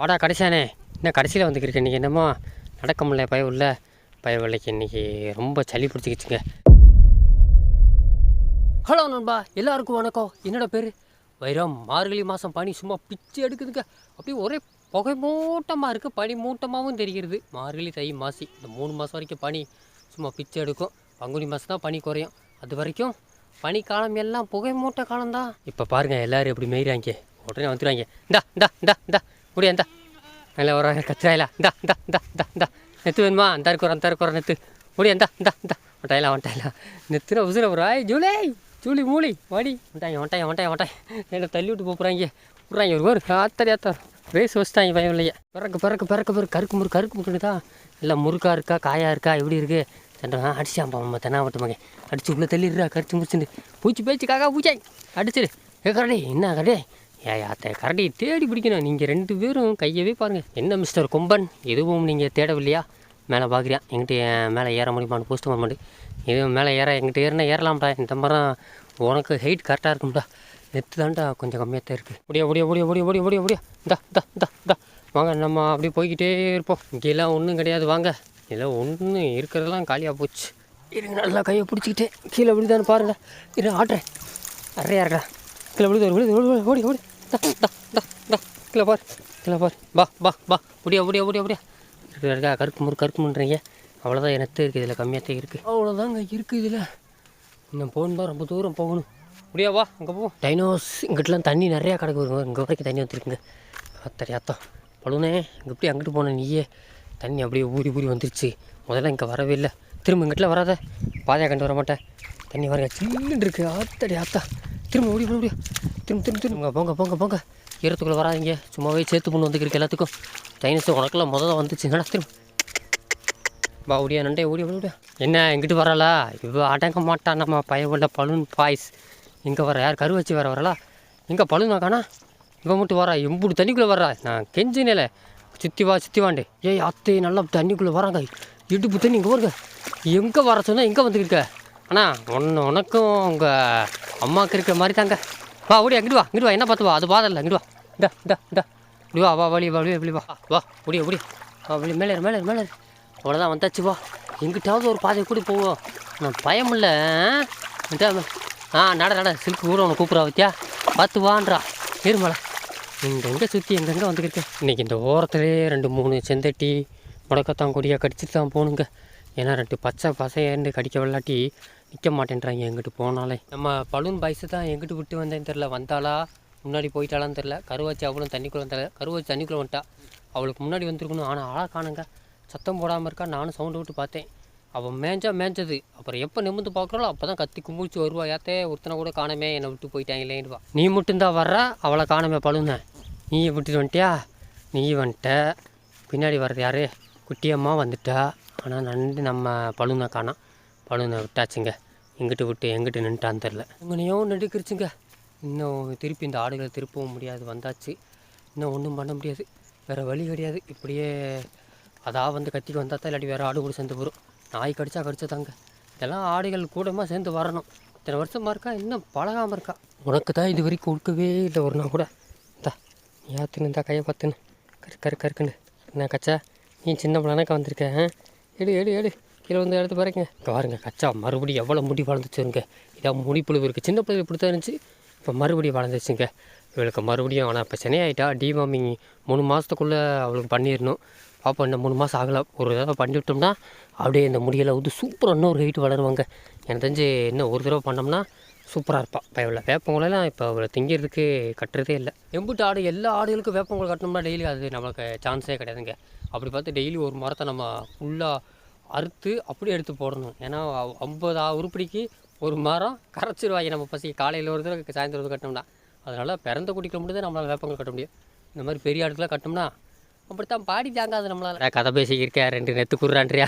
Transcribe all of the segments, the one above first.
வாடா கடைசியானே. என்ன கடைசியில் வந்துக்கிருக்கு இன்றைக்கி என்னமோ நடக்க முடியல பய உள்ள. பயவில்லைக்கு இன்றைக்கி ரொம்ப சளி பிடிச்சிக்கிச்சுங்க. ஹலோ நண்பா எல்லாருக்கும் வணக்கம். என்னோட பேர் வைரம். மார்கழி மாதம் பனி சும்மா பிச்சு எடுக்குதுங்க. அப்படியே ஒரே புகை மூட்டமாக இருக்குது பனி மூட்டமாகவும் தெரிகிறது. மார்கழி தை மாசி. இந்த மூணு மாதம் வரைக்கும் பனி சும்மா பிச்சு எடுக்கும். பங்குனி மாதம் தான் பனி குறையும். அது வரைக்கும் பனி காலம் எல்லாம் புகை மூட்ட காலம்தான் இப்போ பாருங்கள் எல்லோரும் எப்படி மேய்கிறாங்க உடனே வந்துடுவாங்க இந்தா இந்தா இந்தா இந்தா. முடியா இந்தா நல்லா ஒரு கத்துறாயிலா இந்தா இந்தா இந்தா இந்தா இந்தா நெத்து வேணுமா அந்த இருக்கிற அந்த இருக்கிற நெத்து முடியா இந்தா இந்தா இந்தா வட்டாயிலா வட்டாயிலா நெத்துனா உசுர ஒரு ஆய் ஜூலை ஜூலி மூலி வாடி வட்டாங்க வட்டாங்க வட்டாங்க வட்டாங்க என்ன தள்ளி விட்டு போகிறாங்க விட்றாங்க ஒரு ஒரு ஆத்தடி ஆத்தா ரேஸ் வச்சுட்டாங்க பயம் இல்லையே பிறக்க பிறக்க பிறக்க பிறகு கருக்கு முறுக்கு கருக்கு முறுக்குன்னு தான் எல்லாம் முறுக்கா இருக்கா காயா இருக்கா எப்படி இருக்குது சென்றா அடிச்சாம்பா தென்னா மட்டும் மகன் அடிச்சு உள்ளே தள்ளிடுறா கடிச்சு முடிச்சுட்டு பூச்சி பேச்சு காக்கா பூச்சாய் அடிச்சிடு ஏ என்ன கரடி ஏ அத்தை கரடி தேடி பிடிக்கணும். நீங்கள் ரெண்டு பேரும் கையவே பாருங்கள் என்ன மிஸ்டர் கொம்பன்? எதுவும் நீங்கள் தேடவில்லையா? மேலே பார்க்குறியா எங்கிட்ட மேலே ஏற முடியுமான்னு போஸ்ட் பண்ண இதுவும் மேலே ஏற எங்கிட்ட ஏறினா ஏறலாம்டா. இந்த மாதிரி உனக்கு ஹைட் கரெக்டாக இருக்கும்டா. நெத்து தான்டா கொஞ்சம் கம்மியாக தான் இருக்குது அப்படியே அப்படியே அப்படியே அப்படியே அப்படியே அப்படியே அப்படியே இந்தா இந்தா இந்தா இந்தா. வாங்க நம்ம அப்படியே போய்கிட்டே இருப்போம். இங்கெல்லாம் ஒன்றும் கிடையாது. வாங்க. இதெல்லாம் ஒன்று இருக்கிறதெல்லாம் காலியாக போச்சு. இருங்க நல்லா கையை பிடிச்சிக்கிட்டே கீழே விழுதான்னு பாருங்கள் இரு ஆட்டுறேன். நிறையா இருக்கா கீழே விழுது விழுது ஓடி ஓடி. கீழே பார் கீழே பார். பா பா பா முடியா முடியா முடியா முடியா இருக்கு இருக்கா? கருக்கு முறு கருக்கு முன்றீங்க அவ்வளோதான் எனக்கு இருக்குது இதில் கம்மியாக தான் இருக்குது அவ்வளோதாங்க இருக்குது இதில். இன்னும் போகணும் ரொம்ப தூரம் போகணும். முடியா வா அங்கே போ. டைனோஸ் இங்கிட்டலாம் தண்ணி நிறையா கிடக்கு வருங்க இங்கே வரைக்கும் தண்ணி வந்துருக்குங்க. அத்தடி அத்தம் பழுனே இங்கே எப்படி அங்கிட்டு போன நீயே தண்ணி அப்படியே ஊறி ஊறி வந்துருச்சு. முதல்ல இங்கே வரவே இல்லை. திரும்ப இங்கிட்டலாம் வராத. பாதையாக கண்டு வர மாட்டேன். தண்ணி வர சில்லுன்னு இருக்கு. ஆத்தடி ஆத்தா திரும்ப ஓடி முடியும் திரும்ப திரும்ப திரும்ப. போங்க போங்க போங்க ஈரத்துக்குள்ளே வராதிங்க. சும்மாவே சேர்த்து பொண்ணு வந்துருக்கு எல்லாத்துக்கும். டைனஸ் உனக்கெல்லாம் முதல்ல வந்துச்சு. என்னடா திரும்ப? வா ஓடியா நண்டே ஓடி ஓடியா. என்ன எங்கிட்டு வரலா இவ்வளோ அடங்க மாட்டான் நம்ம பயவுள்ள பலூன் பாய்ஸ். இங்கே வர யார் கரு வச்சு வர வரலா எங்கே பலூனா காணா? இவன் மட்டும் வரா எம்புடு தண்ணிக்குள்ளே வர்றா. நான் கெஞ்சினேல சுற்றி வா சுற்றி வாண்டு. ஏய் அத்தை நல்லா தண்ணிக்குள்ளே வராங்க. இடுப்பு தண்ணி இங்கே வருங்க எங்கே வர சொன்னால் எங்கே வந்துருக்க அண்ணா ஒன்று உனக்கும் உங்கள் அம்மாவுக்கு இருக்கிற மாதிரி தாங்க வா ஓடி அங்கிட்டு வா இங்கிட்டு வா. என்ன பார்த்து வா? அது பாதல்ல இங்கிட்டு வா. இந்தா இந்தா இந்தா. இப்படி வா வா வழி வா வழி எப்படி வா. வா ஓடியா ஓடி. வா வழி மேலே மேலே மேலே அவ்வளோதான் வந்தாச்சு வா. எங்கிட்டாவது ஒரு பாதையை கூடி போவோம். நான் பயம் இல்லை ஆ நட நட. சில்க்கு கூட உன்னை கூப்பிட்றா வத்தியா பார்த்து வான்றா. இருமலை இங்கே எங்கே சுற்றி எங்கெங்கே வந்துக்கிருக்கேன் இன்றைக்கி இந்த ஓரத்துலேயே ரெண்டு மூணு செந்தட்டி முடக்கத்தான் கொடியாக கடிச்சிட்டு தான் போகணுங்க ஏன்னா ரெண்டு பச்சை பசையண்டு கடிக்க விளாட்டி நிற்க மாட்டேன்றாங்க எங்கிட்டு போனாலே. நம்ம பலூன் பாய்ஸு தான் எங்கிட்டு விட்டு வந்தேன்னு தெரில வந்தாளா? முன்னாடி போயிட்டாலான்னு தெரில கருவாச்சி அவளும் தண்ணிக்குள்ளே தெரில கருவாச்சி தண்ணிக்குள்ளே வந்துட்டா. அவளுக்கு முன்னாடி வந்துருக்கணும். ஆனால் ஆளாக காணுங்க. சத்தம் போடாமல் இருக்கா? நானும் சவுண்டு விட்டு பார்த்தேன். அவள் மேஞ்சா மேஞ்சது. அப்புறம் எப்போ நிமிந்து பார்க்குறாளோ அப்போ தான் கத்தி கும்பிடிச்சு வருவா. ஏத்தே ஒருத்தனை கூட காணமே. என்னை விட்டு போயிட்டாங்களேன்னுவா நீ மட்டும்தான் வர்றா? அவளை காணமே பழுன நீ விட்டுட்டு வந்துட்டியா? நீ வந்துட்ட. பின்னாடி வர்றது யாரு? குட்டியம்மா வந்துட்டா. ஆனால் நண்டு நம்ம பழுனை காணோம். பழுனை விட்டாச்சுங்க. எங்கிட்டு விட்டு எங்கிட்டு நின்ட்டான்னு தெரில. உங்கனையும் நடுக்கிருச்சுங்க. இன்னும் திருப்பி இந்த ஆடுகளை திருப்பவும் முடியாது. வந்தாச்சு. இன்னும் ஒன்றும் பண்ண முடியாது. வேறு வழி கிடையாது. இப்படியே அதான் வந்து கத்திக்கு வந்தால் தான் இல்லாட்டி வேறு ஆடு கூட சேர்ந்து வரும் நாய் கடிச்சா கடிச்சதாங்க. இதெல்லாம் ஆடுகள் கூடமாக சேர்ந்து வரணும். இத்தனை வருஷமாக இருக்கா? இன்னும் பழகாமல் இருக்கா? உனக்கு தான் இது வரைக்கும் கொடுக்கவே இல்லை ஒரு நாள் கூட. இந்தா நீ யாத்துன்னு இந்தா கையை பார்த்துன்னு. கரு கரு கருக்குன்னு. என்ன கச்சா? நீ சின்ன பிள்ளைனாக்கா வந்திருக்க எடு எடு எடு. கீழே வந்து எடுத்து பாருங்க. இங்கே பாருங்க கச்சா மறுபடியும் எவ்வளோ முடி வளர்ந்துச்சுருங்க இதான் முடி புழுவு இருக்குது சின்ன பிள்ளை இப்படி தான் இருந்துச்சு. இப்போ மறுபடியும் வளர்ந்துச்சுங்க இவளுக்கு மறுபடியும் ஆனால் இப்போ சென்னையாயிட்டா டிவாமிங் மூணு மாதத்துக்குள்ளே அவளுக்கு பண்ணிடணும். பாப்பா இன்னும் மூணு மாதம் ஆகலை. ஒரு தடவை பண்ணி விட்டோம்னா அப்படியே இந்த முடியெல்லாம் வந்து சூப்பராக இன்னொரு ஹைட் வளருவாங்க. எனக்கு தெரிஞ்சு இன்னும் ஒரு தடவை பண்ணோம்னா சூப்பராக இருப்பாள் இவ்வளோ வேப்பங்குளெல்லாம் இப்போ அவளை திங்கிறதுக்கு கட்டுறதே இல்லை. எம்புட்டு ஆடு எல்லா ஆடுகளுக்கும் வேப்பங்குளை கட்டணும்னா டெய்லி அது நம்மளுக்கு சான்ஸே கிடையாதுங்க. அப்படி பார்த்து டெய்லி ஒரு மரத்தை நம்ம ஃபுல்லாக அறுத்து அப்படியே எடுத்து போடணும். ஏன்னா ஐம்பது உருப்படிக்கு ஒரு மரம் கரைச்சிருவாங்க. நம்ம பசி காலையில் ஒரு தடவை சாயந்தரம் ஒரு கட்டினோம்னா. அதனால் பிறந்த குடிக்கிற மட்டும் தான் நம்மளால் வேப்பங்கள் கட்ட முடியும். இந்த மாதிரி பெரிய ஆடுக்கெல்லாம் கட்டோம்னா அப்படித்தான் பாடி தாங்காது நம்மளால். கதை பேசிக்கிருக்கேன் ரெண்டு நெத்து குடுறான்றியா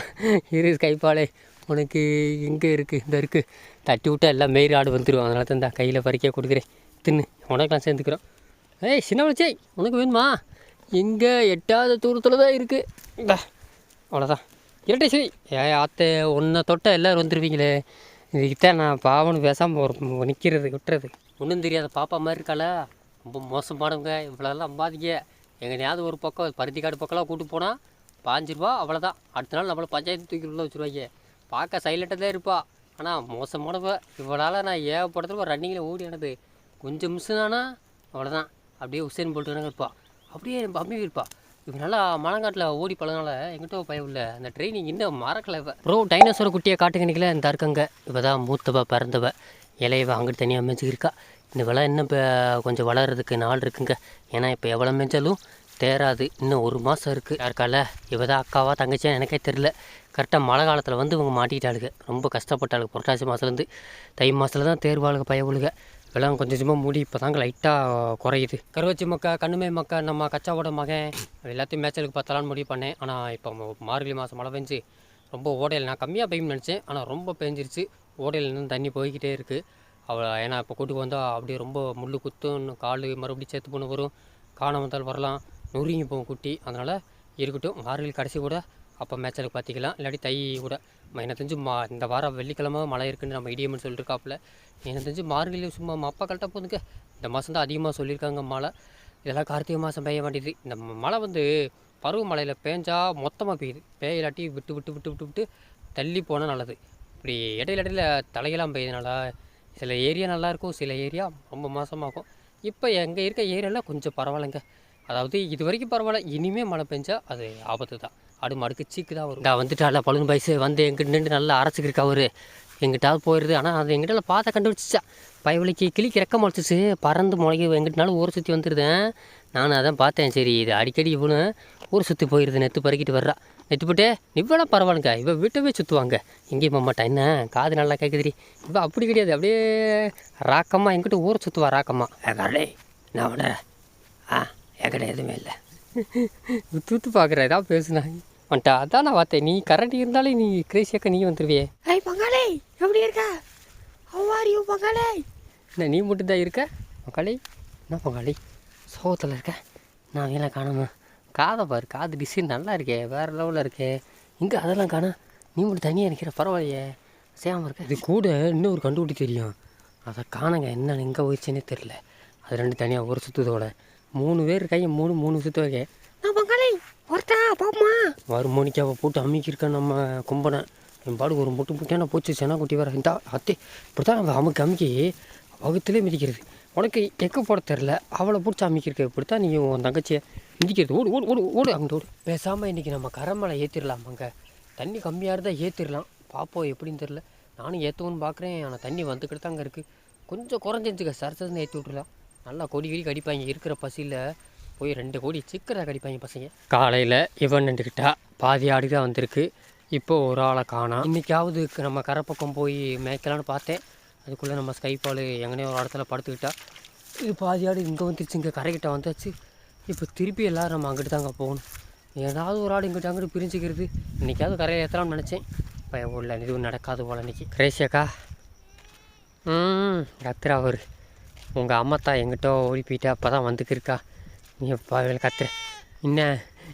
இரு கைப்பாலே உனக்கு எங்கே இருக்குது இந்த இருக்குது தட்டி விட்டா எல்லாம் மெயிர் ஆடு வந்துடுவோம் அதனால தான் இந்த கையில் பறிக்க கொடுக்குறேன். தின்னு உனக்கெல்லாம் சேர்ந்துக்கிறோம். ஏய் சின்ன வளர்ச்சி உனக்கு வேணுமா? எங்கே எட்டாவது தூரத்தில் தான் இருக்குது அவ்வளோதான் இரட்டை சரி. ஏ ஆத்தே ஒன்றை தொட்ட எல்லோரும் வந்துடுவீங்களே இதுக்குத்தான் நான் பாவனு பேசாமல் ஒரு நிற்கிறது விட்டுறது. ஒன்றும் தெரியாத பாப்பா மாதிரி இருக்காளா? ரொம்ப மோசமானவங்க இவ்வளோலாம் பாதிக்க எங்கனையாவது ஒரு பக்கம் பருத்திக்காடு பக்கம்லாம் கூட்டு போனால் பாஞ்சு ரூபா அவ்வளோதான் அடுத்த நாள் நம்மளை பஞ்சாயத்து தூக்கி உள்ள வச்சுருவாங்க. பார்க்க சைலண்ட்டாக தான் இருப்பா. ஆனால் மோசமானவ இவ்வளால் நான் ஏகப்படத்துல ரன்னிங்கில் ஓடி ஆனது. கொஞ்சம் மிஸ் ஆனா அவ்வளோதான் அப்படியே உசேன் போல்ட்டு இருப்பா. அப்படியே அம்மி இருப்பா. இப்போ நல்லா மலங்காட்டில் ஓடி பழகினால எங்கிட்ட பயம் இல்லை. அந்த ட்ரைனிங் இன்னும் மறக்கல இப்போ ப்ரோ டைனோசர் குட்டியை காட்டுக்கணிக்கல இந்த இருக்கங்க இப்போ தான் மூத்தவ பிறந்தவ. இலையவ அங்கிட்டு தனியாக மேய்ச்சிக்கிருக்கா இந்த விலை இன்னும் இப்போ கொஞ்சம் வளர்கிறதுக்கு நாள் இருக்குங்க. ஏன்னா இப்போ எவ்வளோ மேய்ச்சாலும் தேராது. இன்னும் ஒரு மாதம் இருக்குது யாருக்கால இவ தான் அக்காவா தங்கச்சியா எனக்கே தெரில கரெக்டாக மழை காலத்தில் வந்து இவங்க மாட்டிக்கிட்டாளுங்க ரொம்ப கஷ்டப்பட்டாளுங்க புரட்டாசி மாதத்துலேருந்து தை மாதத்தில் தான் தேர்வாளுங்க பயவுழுக இதெல்லாம் கொஞ்சம் கொஞ்சமாக மூடி இப்போ தாங்க லைட்டாக குறையுது. கருவச்சி மக்கா கண்ணுமை மக்கா நம்ம கச்சாவோட மகன் எல்லாத்தையும் மேய்ச்சலுக்கு பார்த்தலான்னு முடிவு பண்ணேன். ஆனால் இப்போ மார்கழி மாதம் மழை பெஞ்சு ரொம்ப ஓடையில் நான் கம்மியாக பெய்யும்னு நினச்சேன். ஆனால் ரொம்ப பெஞ்சிருச்சு. ஓடையில் இன்னும் தண்ணி போய்கிட்டே இருக்குது அவள் ஏன்னா இப்போ கூட்டுக்கு வந்தால் அப்படியே ரொம்ப முள் குத்தும் கால் மறுபடியும் சேர்த்து போன வரும். காணம் வந்தால் வரலாம். நொறுங்கி போகும் குட்டி. அதனால் இருக்கட்டும். மார்கழி கடைசி கூட அப்போ மேய்ச்சலுக்கு பார்த்திக்கலாம் இல்லாட்டி தை கூட. எனக்கு தெரிஞ்சு மா இந்த வாரம் வெள்ளிக்கிழமை மழை இருக்குன்னு நம்ம இடியம்னு சொல்லிட்டு இருக்காப்புல எனக்கு தெரிஞ்சு மார்கழி சும்மா ம- அப்பா கரெக்டாக போதுங்க. இந்த மாதம் தான் அதிகமாக சொல்லியிருக்காங்க மழை. இதெல்லாம் கார்த்திகை மாதம் பெய்ய வேண்டியது. இந்த மழை வந்து பருவமழையில் பேஞ்சா மொத்தமாக பெய்யுது. பேயிலாட்டி விட்டு விட்டு விட்டு விட்டு விட்டு தள்ளி போனால் நல்லது. இப்படி இடையில இடையில தலையெல்லாம் பெய்யுதுனால சில ஏரியா நல்லாயிருக்கும் சில ஏரியா ரொம்ப மோசமாகும். இப்போ எங்கள் இருக்க ஏரியாவில் கொஞ்சம் பரவாயில்லைங்க. அதாவது இது வரைக்கும் பரவாயில்ல. இனிமேல் மழை பெஞ்சால் அது ஆபத்து தான் ஆடு மாடுக்கு சீக்கு தான் வரும். நான் வந்துட்டால பழுன் பைசு வந்து எங்கிட்ட நின்று நல்லா அரைச்சிக்கிருக்கா அவரு. எங்கிட்டாவது போயிடுது ஆனால் அது எங்கிட்ட பார்த்த கண்டுபிடிச்சிச்சா. பயவலிக்கு கிளிக்கு ரெக்க முளைச்சிச்சு பறந்து முளைக்கு எங்கிட்டனாலும் ஊரை சுற்றி வந்துடுதேன் நானும் அதான் பார்த்தேன். சரி இது அடிக்கடி இவனு ஊரை சுற்றி போயிடுது நெத்து பறக்கிட்டு வர்றா. நெத்து போட்டே இவ்வளோ பரவாயில்லைங்க. இவள் வீட்டவே சுற்றுவாங்க எங்கேயும் போக மாட்டான் என்ன? காது நல்லா கேட்குதுடி இவள் அப்படி கிடையாது. அப்படியே ராக்கமாக எங்கிட்ட ஊரை சுற்றுவா ராக்கம்மா. கடே நான் விட ஆ என்கிட்ட எதுவுமே இல்லை. வித்து வித்து பார்க்குற. ஏதாவது பேசுனாங்க வந்துட்டா. அதான் நான் பார்த்தேன் நீ கரண்ட் இருந்தாலே நீ கிரேசியாக்க நீ வந்துருவியே. ஏய் பங்காளி எப்படி இருக்க? How are you பங்காளி என்ன நீ மட்டும் தான் இருக்க? மக்காளி என்ன பங்காளி சோகத்தில் இருக்க? நான் வீணா காணாம? காதை பாரு காது டிசைன் நல்லா இருக்கே வேறு லெவலில் இருக்கே. இங்கே அதெல்லாம் காணா? நீ மட்டும் தனியாக நிற்கிற பரவாயில்லையே. சேம இருக்க. இது கூட இன்னும் ஒரு கண்டுபிடி தெரியும். அதை காணுங்க என்னன்னு எங்கே போயிடுச்சுன்னே தெரில அது ரெண்டு தனியாக ஒரு சுற்றுதோட மூணு பேர் கையை மூணு மூணு சுற்று வைக்க நான் பங்காளி ஒருத்தா பாப்பமா? வரும் போட்டு அமுக்கியிருக்கேன் நம்ம கும்பனை. என் பாடு ஒரு முட்டு முட்டையான போச்சு சென்னா குட்டி வர இந்த அத்தை இப்படி தான் அவன் அமுக்கி அமுக்கி வகுத்துலேயே மிதிக்கிறது. உனக்கு எக்க போட தெரில அவளை பிடிச்சி அமைக்கிருக்க இப்படி தான் நீ உன் தங்கச்சியை மிதிக்கிறது. ஓடு ஓடு ஓடு ஓடு அங்கிட்டு ஓடு. பேசாமல் இன்றைக்கி நம்ம கரமலை ஏற்றிடலாம் அங்கே. தண்ணி கம்மியாக இருந்தால் ஏற்றிடலாம் பார்ப்போம் எப்படின்னு தெரில நானும் ஏற்றுவோன்னு பார்க்குறேன் ஆனால் தண்ணி வந்துக்கிட்டு தாங்க இருக்குது கொஞ்சம் குறைஞ்சிருச்சுக்க சரசன்னு ஏற்றி விட்றலாம் நல்லா கொடி கொடி கடிப்பாங்க. இருக்கிற பசியில் போய் ரெண்டு கோடி சிக்கரை கடிப்பாங்க பசங்க. காலையில் இவன் நின்றுக்கிட்டா பாதி ஆடு தான் வந்திருக்கு. இப்போ ஒரு ஆளை காணோம் இன்றைக்காவது நம்ம கரை பக்கம் போய் மேய்க்கலான்னு பார்த்தேன். அதுக்குள்ளே நம்ம ஸ்கைப்பால் எங்கனே ஒரு இடத்துல படுத்துக்கிட்டா இது பாதி ஆடு இங்கே வந்துருச்சு இங்கே கரைக்கிட்ட வந்தாச்சு. இப்போ திருப்பி எல்லோரும் நம்ம அங்கிட்டு தாங்க போகணும். ஏதாவது ஒரு ஆடு இங்கிட்ட அங்கிட்டு பிரிஞ்சுக்கிறது. இன்றைக்காவது கரையில் ஏற்றலாம்னு நினச்சேன். இப்போ உள்ள இதுவும் நடக்காது போல இன்னைக்கு. கிரேசியாக்கா ம் கத்துறா அவர். உங்கள் அம்மாத்தா எங்கிட்ட ஓடி போயிட்டா அப்போ தான் வந்துக்கிருக்கா. நீ பாவையில் கத்துற என்ன?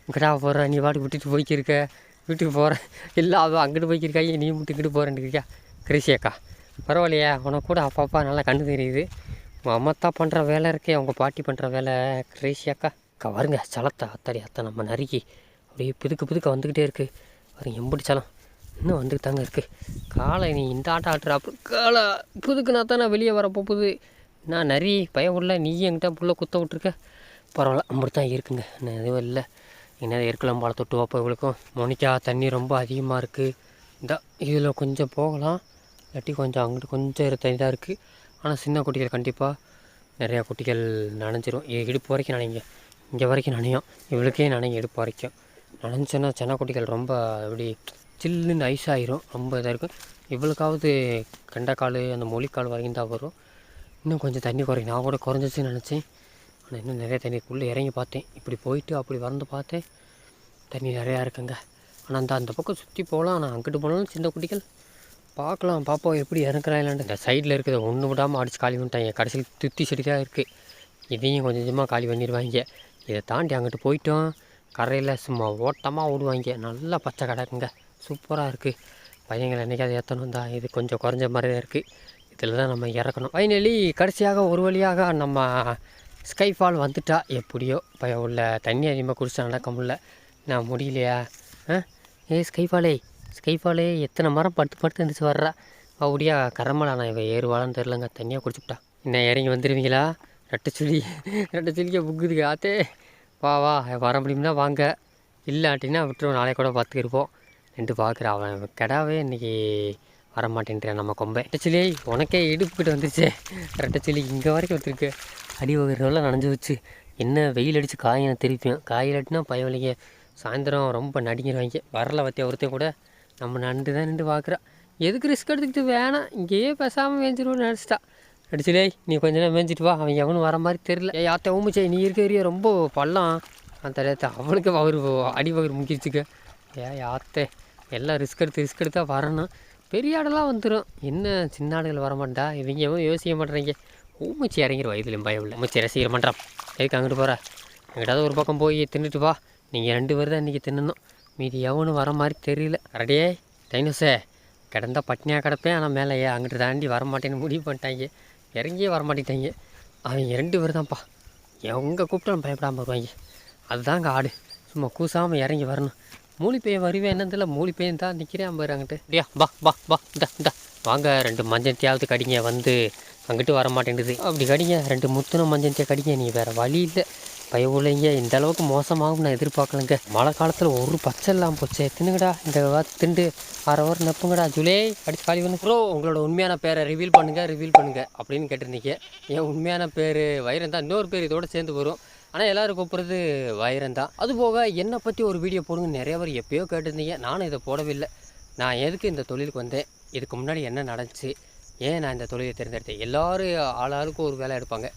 இங்கடா போகிற நீ பாட்டு விட்டுட்டு போய்க்கிருக்க. வீட்டுக்கு போகிற இல்லை அவள் அங்கிட்டு போய்க்கிருக்கா. நீ மட்டும் இங்கிட்டு போகிறேன்னு இருக்கியா? கிருஷியக்கா பரவாயில்லையா. உனக்கு கூட அப்பப்பா நல்லா கண்டு தெரியுது. உங்கள் அம்மாத்தா பண்ணுற வேலை இருக்கே. அவங்க பாட்டி பண்ணுற வேலை. கிரேசியாக்கா அக்கா வருங்க. சலத்தை அத்தாடி அத்தை நம்ம நறுக்கி அப்படியே புதுக்க புதுக்க வந்துக்கிட்டே இருக்குது வருங்க எம்படி சலம். இன்னும் வந்துட்டு தாங்க இருக்குது காலை நீ இந்த ஆட்டம் ஆட்டுற. அப்புறம் காலை புதுக்குனா தான் நான் வெளியே வர போகுது நான் நரி பயம் உள்ள நீ என்கிட்ட புள்ள குத்த விட்ருக்க பரவாயில்ல அப்படி தான் இருக்குங்க. நான் எதுவும் இல்லை. என்ன இருக்கலாம் பாலை தொட்டு வைப்போம் இவளுக்கும். மொனிக்கா தண்ணி ரொம்ப அதிகமாக இருக்குது இந்த இதில் கொஞ்சம் போகலாம். இல்லாட்டி கொஞ்சம் அங்கிட்டு கொஞ்சம் தண்ணி தான் இருக்குது ஆனால் சின்ன குட்டிகள் கண்டிப்பாக நிறையா குட்டிகள் நனைஞ்சிரும். இ- இடுப்பு வரைக்கும் நனைங்க. இங்கே வரைக்கும் நனையும். இவளுக்கே நனைங்க இடுப்பு வரைக்கும். நனைஞ்சோன்னா சின்ன குட்டிகள் ரொம்ப அப்படி சில்லுன்னு ஐஸ் ஆயிரும். ரொம்ப இதாக இருக்கும். இவளுக்காவது கெண்டைக்கால் அந்த மொழிக்கால் வரைக்கும் தான் வரும். இன்னும் கொஞ்சம் தண்ணி குறைக்கும் நான் கூட குறைஞ்சிச்சுன்னு நினச்சேன். ஆனால் இன்னும் நிறைய தண்ணிக்குள்ளே இறங்கி பார்த்தேன். இப்படி போயிட்டு அப்படி வந்து பார்த்தேன். தண்ணி நிறையா இருக்குங்க. ஆனால் அந்த அந்த பக்கம் சுற்றி போகலாம். ஆனால் அங்கிட்டு போனாலும் சின்ன குட்டிகள். பார்க்கலாம். பார்ப்போம் எப்படி இறக்குறாங்களான்னு இந்த சைடில் இருக்கிறத ஒன்று விடாமல் அடித்து காலி பண்ணிட்டாங்க. கடைசியில் துத்தி செடி தான் இருக்குது இதையும் கொஞ்சம் கொஞ்சமாக காலி பண்ணிடுவாங்க இதை தாண்டி அங்கிட்டு போயிட்டோம். கரையில் சும்மா ஓட்டமாக ஓடுவாங்க. நல்லா பச்சை கிடக்குங்க சூப்பராக இருக்குது பையங்களை என்றைக்காவது ஏற்றணும் தான் இது கொஞ்சம் குறைஞ்ச மாதிரி தான் இருக்குது இதில் தான் நம்ம இறக்கணும். ஃபைனலி கடைசியாக ஒரு வழியாக நம்ம ஸ்கைஃபால் வந்துட்டா. எப்படியோ பய உள்ள தண்ணி அதிகமாக குடிச்சா நடக்க முடியல. நான் முடியலையா? ஆ? ஏ ஸ்கைஃபாலே ஸ்கைஃபாலே எத்தனை மரம் படுத்து படுத்து இருந்துச்சு வர்றா? அப்படியா கரமலா நான் இவன் ஏறுவாளான்னு தெரிலங்க தண்ணியாக குடிச்சுட்டா இன்னும் இறங்கி வந்துடுவீங்களா ரெட்டை சுழி ரெட்டை சுழிக்க புக்குதுக்கு ஆத்தே வா வா வர முடியும்னா வாங்க. இல்லாட்டினா விட்டுருவோம். நாளைக்கு கூட பார்த்துக்கிருப்போம். ரெண்டு பார்க்குற. அவன் கிடாவே இன்றைக்கி வரமாட்டேன்றான் நம்ம கொம்பை. ரெட்டச்சிலி உனக்கே இடுப்புக்கிட்ட வந்துருச்சு. ரெட்டை சிலி இங்கே வரைக்கும் வந்துருக்கு. அடி வகைறதெல்லாம் நனைஞ்சு வச்சு என்ன வெயில் அடித்து காயினை திருப்பியும் காயிலாட்டினா பயவலிங்க சாயந்தரம் ரொம்ப நடிக்கிறவாங்க வரல பற்றிய ஒருத்தையும் கூட. நம்ம நண்டு தான் நின்று பார்க்குறா. எதுக்கு ரிஸ்க் எடுத்துக்கிட்டு வேணாம். இங்கேயே பேசாமல் மேய்ஞ்சிருவோம்னு நினச்சிட்டா. அடிச்சுலே நீ கொஞ்ச நேரம் மேய்ஞ்சிட்டு வா. அவன் எவனும் வர மாதிரி தெரில ஏ யாத்த ஊமிச்சே நீ இருக்க ஏரியா ரொம்ப பள்ளம். அந்த அவனுக்கு அவர் அடி வகுறு முக்கிச்சுக்க ஏ யாத்தே எல்லாம் ரிஸ்க் எடுத்து ரிஸ்க் எடுத்தால் வரணும். பெரிய ஆடெல்லாம் வந்துடும் என்ன சின்ன ஆடுகள் வரமாட்டா இவங்க எவனும் யோசிக்க மாட்டேறீங்க. ஊமிச்சி இறங்கிற வயதுலையும் பயம் இல்லை மூச்சு ரசிக்கிற பண்ணுறான் எதுக்கு அங்கிட்டு போகிற எங்கிட்டாவது ஒரு பக்கம் போய் தின்னுட்டு வா. நீங்கள் ரெண்டு பேர் தான் இன்றைக்கி தின்னணும். மீதி எவனும் வர மாதிரி தெரியல. அடடே டைனோஸே கிடந்தா பட்னியாக கிடப்பேன். ஆனால் மேலே ஏன் அங்கிட்டு தாண்டி வரமாட்டேன்னு முடிவு பண்ணிட்டாங்க. இறங்கியே வரமாட்டேங்கிட்டாங்க அவங்க ரெண்டு பேர் தான்ப்பா. எங்கே கூப்பிட்டாலும் பயப்படாமல் வருவாங்க. அதுதாங்க ஆடு. சும்மா கூசாமல் இறங்கி வரணும். மூலி பையன் வருவேன். என்னதில்ல மூலி பையன் தான் நிற்கிறேன் பாரு அங்கிட்டு. டியா பா பா பா இந்த இந்த. வாங்க ரெண்டு மஞ்சத்தையாவது கடிங்க. வந்து அங்கிட்டு வர மாட்டேங்குது அப்படி கடிங்க ரெண்டு முத்துன மஞ்சத்தை கடிங்க நீ வேறு வழி இல்லை. பயவுலைங்க இந்த அளவுக்கு மோசமாகும் நான் எதிர்பார்க்கலங்க. மழை காலத்தில் ஒரு பச்சை இல்லாமல் போச்சே தின்னுங்கடா இந்த திண்டு. அரை வாரம் நெப்புங்கடா ஜூலே அடிச்சு காலி பண்ணு. ப்ரோ உங்களோட உண்மையான பேரை ரிவீல் பண்ணுங்கள் ரிவீல் பண்ணுங்கள் அப்படின்னு கேட்டிருந்தீங்க. என் உண்மையான பேர் வைரம் தான். இன்னொரு பேர் இதோட சேர்ந்து வரும். ஆனால் எல்லோரும் கூப்பிட்றது வைரம் தான். அதுபோக என்னை பற்றி ஒரு வீடியோ போடுங்க நிறைய பேர் எப்போயோ கேட்டிருந்தீங்க. நானும் இதை போடவில்லை. நான் எதுக்கு இந்த தொழிலுக்கு வந்தேன்? இதுக்கு முன்னாடி என்ன நடந்துச்சு? ஏன் நான் இந்த தொழிலை தேர்ந்தெடுத்தேன்? எல்லோரும் ஆளாளுக்கும் ஒரு வேலை எடுப்பாங்க.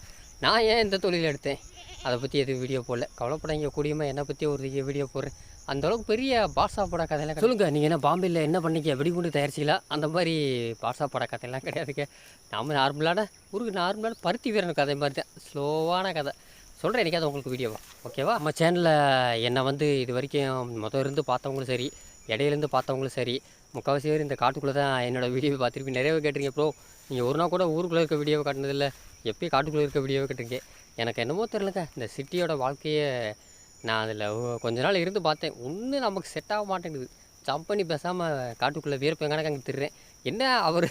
நான் ஏன் இந்த தொழில் எடுத்தேன்? அதை பற்றி எதுவும் வீடியோ போடல. கவலைப்படாங்க கூடியமாக என்னை பற்றி ஒரு வீடியோ போடுறேன். அந்த அளவுக்கு பெரிய பாட்ஷா பட கதையெல்லாம் சொல்லுங்கள் நீங்கள் என்ன பாம்பேயில் என்ன பண்ணிக்க வெடிகுண்டு தயாரிச்சிங்களா? அந்த மாதிரி பாட்ஷா பட கதையெல்லாம் கிடையாதுங்க. நம்ம நார்மலான ஒரு நார்மலான பருத்தி வீரன் கதை மாதிரி தான். ஸ்லோவான கதை. சொல்கிறேன் எனக்காவது உங்களுக்கு வீடியோவா ஓகேவா? நம்ம சேனலில் என்னை வந்து இது வரைக்கும் மொதல் இருந்து பார்த்தவங்களும் சரி இடையிலேருந்து பார்த்தவங்களும் சரி. முக்கால்வாசி பேர் இந்த காட்டுக்குள்ளே தான் என்னோடய வீடியோ பார்த்துருப்பீங்க. நிறைய கேட்டிருக்கீங்க ப்ரோ நீங்கள் ஒரு நாள் கூட ஊருக்குள்ளே இருக்க வீடியோவை காட்டினதில்ல. எப்பயும் காட்டுக்குள்ளே இருக்க வீடியோவை கேட்டிருக்கீங்க. எனக்கு என்னமோ தெரிலங்க இந்த சிட்டியோட வாழ்க்கையை நான் அதில் கொஞ்ச நாள் இருந்து பார்த்தேன். ஒன்றும் நமக்கு செட் ஆக மாட்டேங்குது. ஜம்ப் பண்ணி பேசாமல் காட்டுக்குள்ளே வீரப்ப கணக்கு அங்கே திருறேன் என்ன அவர்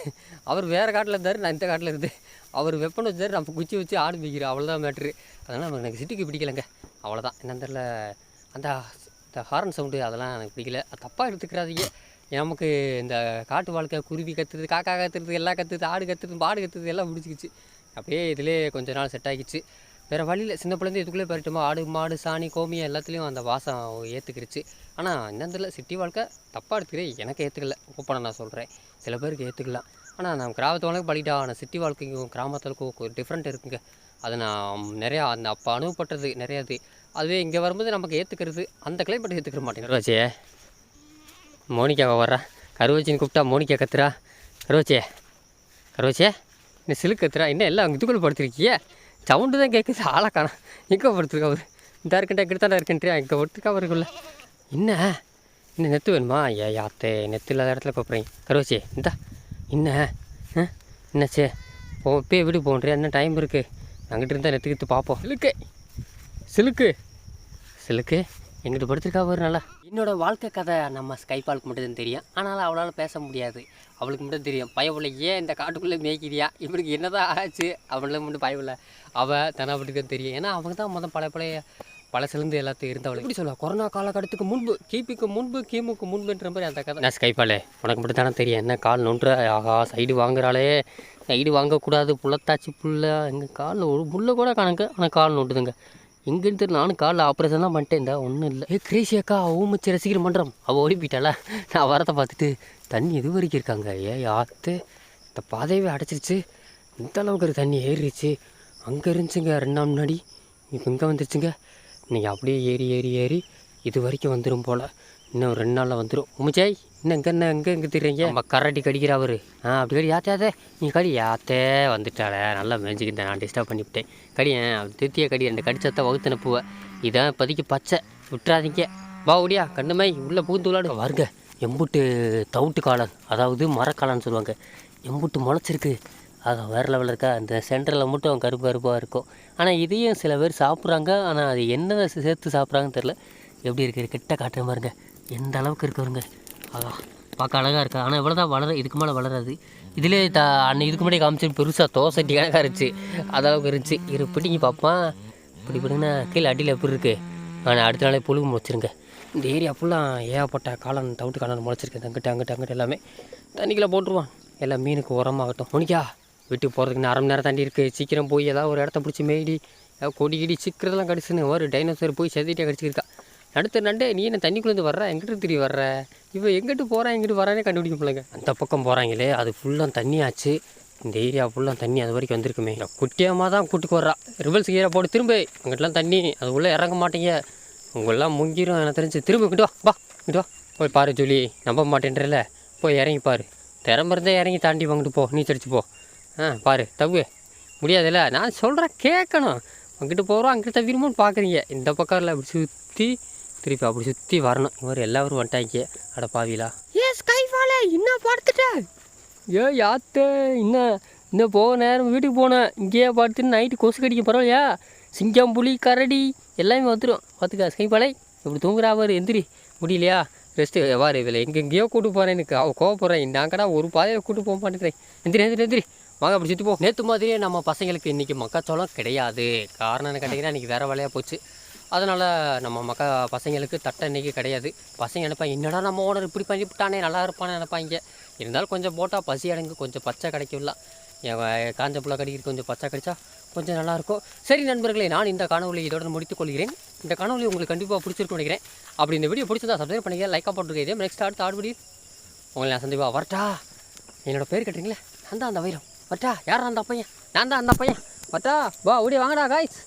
அவர் வேறு காட்டில் இருந்தார் நான் இந்த காட்டில் இருந்தேன் அவர் வெப்பன் வச்சார் நம்ம குச்சி வச்சு ஆடு பிடிக்கிறோம் அவ்வளோதான் மேட்ரு அதனால் எனக்கு சிட்டிக்கு பிடிக்கலங்க. அவ்வளோதான் என்னன்னு தெரில அந்த இந்த ஹாரன் சவுண்டு அதெல்லாம் எனக்கு பிடிக்கல. தப்பாக எடுத்துக்கிறாதீங்க. நமக்கு இந்த காட்டு வாழ்க்கை குருவி கத்துறது காக்கா கத்துறது எல்லாம் கத்துறது ஆடு கத்துறது மாடு கத்துறது எல்லாம் பிடிச்சிக்கிச்சு அப்படியே இதிலே கொஞ்ச நாள் செட் ஆகிடுச்சு. வேறு வழியில் சின்ன பிள்ளைந்து இதுக்குள்ளே போயிட்டோமோ? ஆடு மாடு சாணி கோமியம் எல்லாத்துலேயும் அந்த வாசம் ஏற்றுக்கிருச்சு ஆனால் என்னதில்ல சிட்டி வாழ்க்கை தப்பாக எடுத்துக்கிறேன் எனக்கு ஏற்றுக்கல ஓப்பனாக நான் சொல்கிறேன் சில பேருக்கு ஏற்றுக்கலாம் ஆனால் நான் கிராமத்து வாழ்க்கை பழிட்டா ஆனால் சிட்டி வாழ்க்கைக்கும் கிராமத்துக்கும் ஒரு டிஃப்ரெண்ட் இருக்குங்க. அது நான் நிறையா அந்த அப்போ அனுபவப்பட்டது நிறையா அது அதுவே இங்கே வரும்போது நமக்கு ஏற்றுக்கிறது அந்த கிளைமேட் ஏற்றுக்கிற மாட்டேங்கிறோம் ரோச்சே மோனிக்காவை வர்றா. கருவச்சின்னு கூப்பிட்டா மோனிக்கா கத்துறா. கருவச்சே கருவச்சே இன்னும் சிலுக்கு கத்துறா. என்ன எல்லாம் இதுக்குள்ளே படுத்துருக்கியே? சவுண்டு தான் கேட்குது ஆளை காணோம். எங்கே படுத்துருக்கா அவர். இந்த இருக்கண்டா இங்கிட்ட இருக்கன்றியா? இங்கே படுத்துருக்கா அவருக்குள்ள என்ன? இன்னும் நெத்து வேணுமா? ஏ யாத்தே நெத்து இல்லாத இடத்துல கூப்பிட்றீங்க. கருவச்சே இந்தா. என்ன? ஆ? என்னாச்சே? போ இப்போயே வீடு போன்றியா என்ன டைம் இருக்குது அங்கிட்டு இருந்தால் நெத்துக்கிட்டு பார்ப்போம் சிலுக்கு. சிலுக்கு. சிலுக்கு எங்கிட்ட படுத்திருக்கா ஒரு நாளா என்னோட வாழ்க்கை கதை நம்ம ஸ்கைபாலுக்கு மட்டும் தான் தெரியும். ஆனாலும் அவளால் பேச முடியாது. அவளுக்கு மட்டும் தெரியும். பயவுள்ள ஏன் இந்த காட்டுக்குள்ளே மேய்க்கிறியா? இவனுக்கு என்னதான் ஆச்சு? அவளுக்கு மட்டும் பயவுள்ள அவள் தனாப்பட்டுக்கு தெரியும். ஏன்னா அவங்க தான் மொதல் பழைய பழைய பழசிலிருந்து எல்லாத்தையும் இருந்தவளை எப்படி சொல்லுவா? கொரோனா காலகட்டத்துக்கு முன்பு கிபிக்கு முன்பு கிமுக்கு முன்புன்ற மாதிரி அந்த கதை. நான் ஸ்கைப்பாலே உனக்கு மட்டும் தானே தெரியும். என்ன கால் நொன்ற? ஆகா சைடு வாங்குறாளே. சைடு வாங்கக்கூடாது. புள்ளத்தாச்சி புள்ள. எங்கள் காலில் ஒரு புல்ல கூட கணக்கு ஆனால் கால் நோண்டுதுங்க. எங்கேன்னு தெரியல நானும் காலில் ஆப்ரேஷன் தான் பண்ணிட்டேன்டா. ஒன்றும் இல்லை. ஏ கிரேசி அக்கா மச்சு ரசிகர் மன்றம். அவள் ஓடி போயிட்டாளா நான் வரத்தை பார்த்துட்டு தண்ணி இது வரைக்கும் இருக்காங்க? ஏ ஆத்து. இந்த பாதையவே அடைச்சிருச்சு. இந்த அளவுக்கு ஒரு தண்ணி ஏறிடுச்சு அங்கே இருந்துச்சுங்க ரெண்டு நாள் முன்னாடி. இப்போ இங்கே வந்துருச்சுங்க. நீங்கள் அப்படியே ஏறி ஏறி ஏறி இது வரைக்கும் வந்துடும் போல். இன்னும் ரெண்டு நாளில் வந்துடும் உமிச்சாய் இன்னும் எங்கே என்ன எங்கே எங்கே தெரியுங்க நம்ம கரடி கடிக்கிற அவர். ஆ அப்படி கடி யாத்தே நீ கடி. யாத்தே வந்துட்டாளே. நல்லா மேஞ்சிக்கிட்டேன். நான் டிஸ்டர்ப் பண்ணிவிட்டேன். கடியேன் திருத்திய கடி ரெண்டு கடிச்சத்தை வகுத்து அனுப்புவேன் இதான் இப்போதைக்கு பச்சை. விட்டுறாதீங்க. வா ஓடியா. கண்ணுமை உள்ளே பூந்து விளாடு வருங்க. எம்புட்டு தவுட்டு காளான் அதாவது மரக்காளான்னு சொல்லுவாங்க. எம்புட்டு முளைச்சிருக்கு. அது வேறு லெவலில் இருக்கா? அந்த சென்டரில் மட்டும் கருப்பு கருப்பாக இருக்கும். ஆனால் இதையும் சில பேர் சாப்பிட்றாங்க. ஆனால் அது என்ன சேர்த்து சாப்பிட்றாங்கன்னு தெரில எப்படி இருக்குது கிட்ட காட்டுற பாருங்க. எந்த அளவுக்கு இருக்குங்க ஆகா பார்க்க அழகாக இருக்கா? ஆனால் இவ்வளோ தான் வளர இதுக்கு மேலே வளராது. இதிலே த அன்னை இதுக்கு முன்னாடி காமிச்சு பெருசாக தோசை டீ கணக்காக இருந்துச்சு. அதளவுக்கு இருந்துச்சு. இரு பிடிங்கி பார்ப்பான் இப்படி பிடிங்கன்னா கீழே அடியில் எப்படி இருக்குது ஆனால் அடுத்த நாளே புழு முளைச்சிருங்க இந்த ஏரியா ஃபுல்லாக ஏகப்பட்ட காளான் தவிட்டு காளான் முளைச்சிருக்கு அங்கிட்ட அங்கிட்ட அங்கிட்ட எல்லாமே தண்ணிக்குள்ளே போட்டுருவான். எல்லாம் மீனுக்கு உரமாகட்டும். மணிக்கா வீட்டுக்கு போகிறதுக்கு அரை மணி நேரம் தாண்டி இருக்குது சீக்கிரம் போய் ஏதாவது ஒரு இடத்த பிடிச்சி மேடி ஏதாவது கொடி கிடி சிக்கிறதெல்லாம் கடிச்சுன்னு ஒரு டைனோசர் போய் செதிட்டே கடிச்சிருக்கா அடுத்த நண்டு நீ என்ன தண்ணிக்குள்ளேருந்து வர்ற? எங்கிட்ட திரும்பி வர்ற? இப்போ எங்கிட்டு போகிறேன் எங்கிட்டு வரானே கண்டுபிடிக்க முடியலங்க. அந்த பக்கம் போகிறாங்களே அது ஃபுல்லாக தண்ணியாச்சு. இந்த ஏரியா ஃபுல்லாக தண்ணி அது வரைக்கும் வந்திருக்குமே. குட்டியமாக தான் கூட்டுக்கு வர்றா. ரிவல்ஸ் கீரை போட்டு திரும்ப. அங்கிட்டலாம் தண்ணி. அது உள்ளே இறங்க மாட்டீங்க. உங்களெல்லாம் முங்கிரும் எனக்கு தெரிஞ்சு. திரும்ப இங்கிட்டு வா. வா வா. போய் பாரு ஜூலி. நம்ப மாட்டேன்றல. போய் இறங்கி பாரு. திறம இருந்தால் இறங்கி தாண்டி வாங்கிட்டு போ. நீச்சல் அடிச்சு போ. ஆ பாரு. தவு முடியாதுல்ல? நான் சொல்கிறேன் கேட்கணும். அங்கிட்டு போகிறோம் அங்கிட்டு தவிரமோன்னு பார்க்குறீங்க இந்த பக்கம் இல்லை அப்படி சுற்றி திருப்பி அப்படி சுற்றி வரணும். இவர் எல்லாரும் வந்துட்டாங்க. அட பாவிலா ஏ ஸ்கை ஃபாலே என்ன படுத்துட்ட. ஏ யாத்த இன்னும் இன்னும் போக நேரம் வீட்டுக்கு போனேன். இங்கேயே படுத்துன்னு நைட்டு கொசு கடிக்க பரவாயில்லையா? சிங்கம் புலி கரடி எல்லாமே வந்துடும் பார்த்துக்கா ஸ்கைபாலை இப்படி தூங்குறா அவர் எந்திரி. முடியலையா? ரெஸ்ட்டு வாரு இதில் எங்கெங்கேயோ கூட்டு போகிறேன் எனக்கு. அவள் கோவப்படுறேன் நாங்கடா ஒரு பாதையை கூட்டு போக மாட்டேங்கிறேன். எந்திரி எந்திரி எந்திரி. வாங்க அப்படி சுற்றி போ. நேற்று மாதிரியே நம்ம பசங்களுக்கு இன்றைக்கி மக்காச்சோளம் கிடையாது. காரணம் என்ன கேட்டிங்கன்னா இன்றைக்கி வேறு வேலையாக போச்சு. அதனால் நம்ம மக்க பசங்களுக்கு தட்டை இன்றைக்கி கிடையாது. பசங்க நினைப்பாங்க என்னடா நம்ம ஓனர் இப்படி பண்ணிவிட்டானே நல்லா இருப்பானே நினைப்பாங்க. இருந்தாலும் கொஞ்சம் போட்டால் பசி அடங்கு கொஞ்சம் பச்சை கிடைக்கும்ல. என் காஞ்ச புள்ள கடிக்கிற கொஞ்சம் பச்சை கிடைச்சா கொஞ்சம் நல்லாயிருக்கும் சரி நண்பர்களே நான் இந்த காணொலி இதோட முடித்துக் கொள்கிறேன். இந்த காணொலி உங்களுக்கு கண்டிப்பாக பிடிச்சிருக்கும்னு நினைக்கிறேன். அப்படி இந்த வீடியோ பிடிச்சிருந்தா சப்ஸ்கிரைப் பண்ணிக்க லைக்காக போட்டுருக்கேன் இதே நெக்ஸ்ட் அடுத்த ஆடுபடி உங்களை நான் சந்திப்பா. வரட்டா. என்னோட பேர் கேட்டீங்களே நான் தான் அந்த வைரம். வரட்டா. யாரா அந்த பையன் நான் தான் அந்த பையன் வரட்டா. வா ஓடி வாங்கடா காய்ஸ்